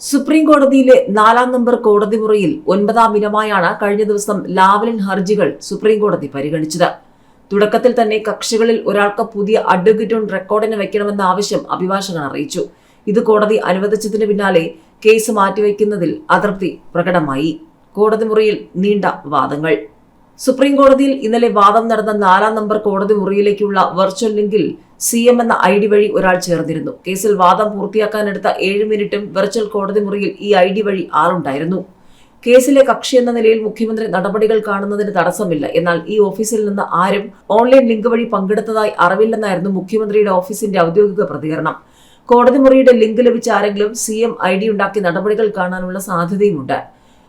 Supreme കോടതിയിലെ നാലാം number കോടതി മുറിയിൽ ഒൻപതാം ഇനമായാണ് കഴിഞ്ഞ ദിവസം ലാവലിൻ ഹർജികൾ സുപ്രീം കോടതി പരിഗണിച്ചത്. തുടക്കത്തിൽ തന്നെ കക്ഷികളിൽ ഒരാൾക്ക് പുതിയ അഡ്വക്കേറ്റ് ഓൺ റെക്കോർഡിന് വെക്കണമെന്ന ആവശ്യം അഭിഭാഷകൻ അറിയിച്ചു. ഇത് കോടതി അനുവദിച്ചതിന് പിന്നാലെ കേസ് മാറ്റിവെക്കുന്നതിൽ അതൃപ്തി പ്രകടമായി. കോടതി മുറിയിൽ നീണ്ട വാദങ്ങൾ. സുപ്രീം കോടതിയിൽ ഇന്നലെ വാദം നടന്ന നാലാം നമ്പർ കോടതി മുറിയിലേക്കുള്ള വെർച്വൽ ലിങ്കിൽ സി എം എന്ന ഐ ഡി വഴി ഒരാൾ ചേർന്നിരുന്നു. കേസിൽ വാദം പൂർത്തിയാക്കാനെടുത്ത ഏഴ് മിനിറ്റും വെർച്വൽ കോടതി മുറിയിൽ ഈ ഐ ഡി വഴി ആളുണ്ടായിരുന്നു. കേസിലെ കക്ഷി എന്ന നിലയിൽ മുഖ്യമന്ത്രി നടപടികൾ കാണുന്നതിന് തടസ്സമില്ല. എന്നാൽ ഈ ഓഫീസിൽ നിന്ന് ആരും ഓൺലൈൻ ലിങ്ക് വഴി പങ്കെടുത്തതായി അറിവില്ലെന്നായിരുന്നു മുഖ്യമന്ത്രിയുടെ ഓഫീസിന്റെ ഔദ്യോഗിക പ്രതികരണം. കോടതി മുറിയുടെ ലിങ്ക് ലഭിച്ച ആരെങ്കിലും സി എം ഐ ഡി ഉണ്ടാക്കി നടപടികൾ കാണാനുള്ള സാധ്യതയുമുണ്ട്.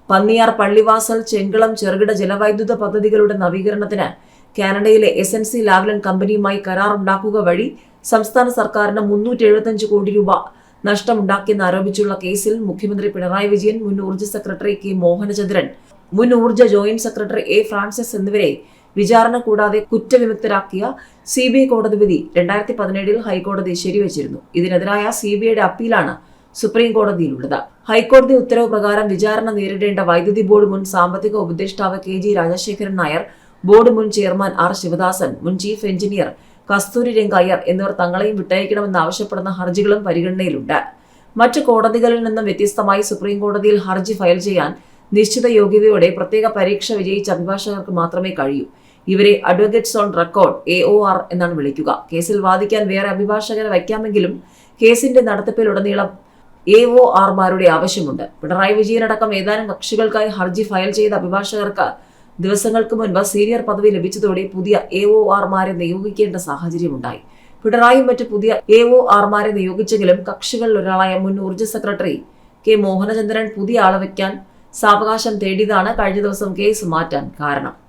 പന്നിയാർ പള്ളിവാസൽ ചെങ്കളം ചെറുകിട ജലവൈദ്യുത പദ്ധതികളുടെ നവീകരണത്തിന് കാനഡയിലെ എസ് എൻ സി ലാവ്ലൻ കമ്പനിയുമായി കരാറുണ്ടാക്കുക വഴി സംസ്ഥാന സർക്കാരിന് മുന്നൂറ്റി എഴുപത്തഞ്ച് കോടി രൂപ നഷ്ടമുണ്ടാക്കിയെന്ന് ആരോപിച്ചുള്ള കേസിൽ മുഖ്യമന്ത്രി പിണറായി വിജയൻ മുൻ ഊർജ സെക്രട്ടറി കെ മോഹനചന്ദ്രൻ മുൻ ഊർജ ജോയിന്റ് സെക്രട്ടറി എ ഫ്രാൻസിസ് എന്നിവരെ വിചാരണ കൂടാതെ കുറ്റവിമുക്തരാക്കിയ സി ബി ഐ കോടതി വിധി രണ്ടായിരത്തി പതിനേഴിൽ ഹൈക്കോടതി ശരിവച്ചിരുന്നു. ഇതിനെതിരായ സി ബി ഐയുടെ അപ്പീലാണ് സുപ്രീം കോടതിയിലുള്ളത്. ഹൈക്കോടതി ഉത്തരവ് പ്രകാരം വിചാരണ നേരിടേണ്ട വൈദ്യുതി ബോർഡ് മുൻ സാമ്പത്തിക ഉപദേഷ്ടാവ് K G Rajasekharan Nair board മുൻ ചെയർമാൻ ആർ ശിവദാസൻ മുൻ ചീഫ് എഞ്ചിനീയർ കസ്തൂരി രംഗയ്യർ എന്നിവർ തങ്ങളെയും വിട്ടയക്കണമെന്ന് ആവശ്യപ്പെടുന്ന ഹർജികളും പരിഗണനയിലുണ്ട്. മറ്റ് കോടതികളിൽ നിന്നും വ്യത്യസ്തമായി സുപ്രീം കോടതിയിൽ ഹർജി ഫയൽ ചെയ്യാൻ നിശ്ചിത യോഗ്യതയോടെ പ്രത്യേക പരീക്ഷ വിജയിച്ച അഭിഭാഷകർക്ക് മാത്രമേ കഴിയൂ. ഇവരെ advocates on record A O R എന്നാണ് വിളിക്കുക. കേസിൽ വാദിക്കാൻ വേറെ അഭിഭാഷകരെ വയ്ക്കാമെങ്കിലും കേസിന്റെ നടത്തിപ്പിലുടനീളം എ ഒ ആർമാരുടെ ആവശ്യമുണ്ട്. പിണറായി വിജയനടക്കം ഏതാനും കക്ഷികൾക്കായി ഹർജി ഫയൽ ചെയ്ത അഭിഭാഷകർക്ക് ദിവസങ്ങൾക്ക് മുൻപ് സീനിയർ പദവി ലഭിച്ചതോടെ പുതിയ എ ഒ ആർമാരെ നിയോഗിക്കേണ്ട സാഹചര്യമുണ്ടായി. പിണറായി മറ്റ് പുതിയ എ ഒ ആർമാരെ നിയോഗിച്ചെങ്കിലും കക്ഷികളിൽ ഒരാളായ മുൻ ഊർജ സെക്രട്ടറി കെ മോഹനചന്ദ്രൻ പുതിയ ആളെ വയ്ക്കാൻ സാവകാശം തേടിയതാണ് കഴിഞ്ഞ ദിവസം കേസ് മാറ്റാൻ കാരണം.